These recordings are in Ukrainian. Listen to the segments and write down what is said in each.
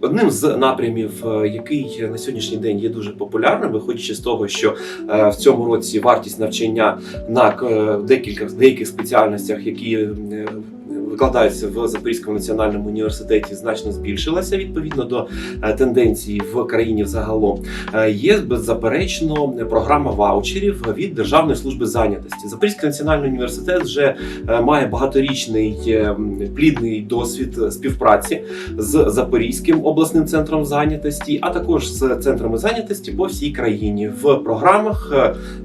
Одним з напрямів, е, який на сьогоднішній день є дуже популярним, виходячи з того, що е, в цьому році вартість навчання на е, декілька деяких спеціальностях, які викладаються в Запорізькому національному університеті, значно збільшилася відповідно до е, тенденції в країні взагалом. Е, Є беззаперечно програма ваучерів від Державної служби зайнятості. Запорізький національний університет вже е, має багаторічний плідний досвід співпраці з Запорізьким обласним центром зайнятості, а також з центрами зайнятості по всій країні в програмах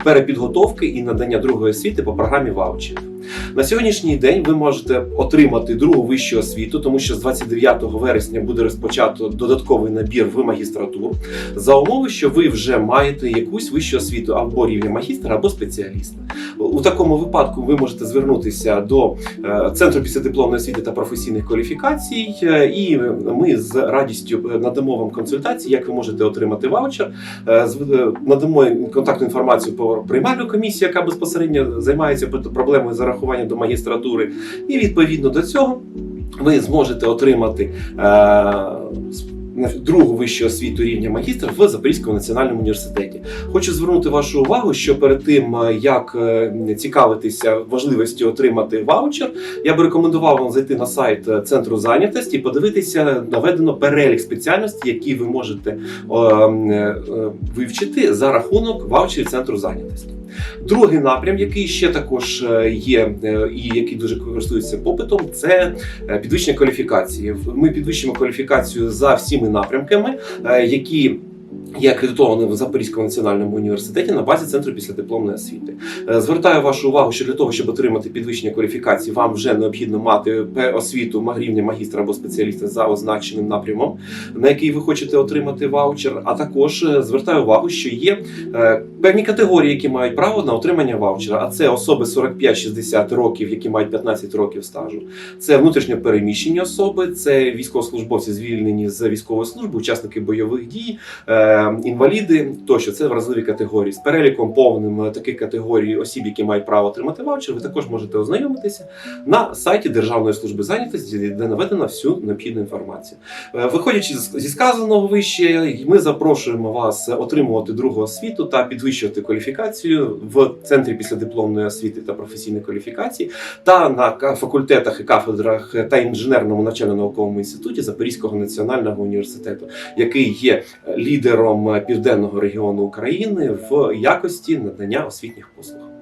перепідготовки і надання другої освіти по програмі ваучерів. На сьогоднішній день ви можете отримати другу вищу освіту, тому що з 29 вересня буде розпочато додатковий набір в магістратуру за умови, що ви вже маєте якусь вищу освіту або рівня магістра, або спеціаліста. У такому випадку ви можете звернутися до е, центру післядипломної освіти та професійних кваліфікацій, е, і ми з радістю е, надамо вам консультації, як ви можете отримати ваучер. Надамо контактну інформацію по приймальну комісію, яка безпосередньо займається проблемою зарахування до магістратури. І відповідно до цього ви зможете отримати е, другу вищу освіту рівня магістра в Запорізькому національному університеті. Хочу звернути вашу увагу, що перед тим е, як е, цікавитися важливістю отримати ваучер, я би рекомендував вам зайти на сайт е, центру зайнятості і подивитися наведено перелік спеціальностей, які ви можете вивчити за рахунок ваучерів центру зайнятості. Другий напрям, який ще також є і який дуже користується попитом, це підвищення кваліфікації. Ми підвищуємо кваліфікацію за всіми напрямками, е, які Є акредитованим в Запорізькому національному університеті на базі центру післядипломної освіти. Е, Звертаю вашу увагу, що для того, щоб отримати підвищення кваліфікації, вам вже необхідно мати освіту рівня магістра або спеціаліста за означеним напрямом, на який ви хочете отримати ваучер. А також е, звертаю увагу, що є е, певні категорії, які мають право на отримання ваучера. А це особи 45-60 років, які мають 15 років стажу. Це внутрішньо переміщені особи, це військовослужбовці, звільнені з військової служби, учасники бойових дій, інваліди тощо. Це вразливі категорії. З переліком повним е, таких категорій осіб, які мають право отримати ваучер, ви також можете ознайомитися на сайті Державної служби зайнятості, де наведена всю необхідну інформацію. Е, Виходячи зі сказаного вище, ми запрошуємо вас отримувати другу освіту та підвищувати кваліфікацію в центрі післядипломної освіти та професійної кваліфікації та на факультетах і кафедрах та інженерному навчально-науковому інституті Запорізького національного університету, який є лідером південного регіону України в якості надання освітніх послуг.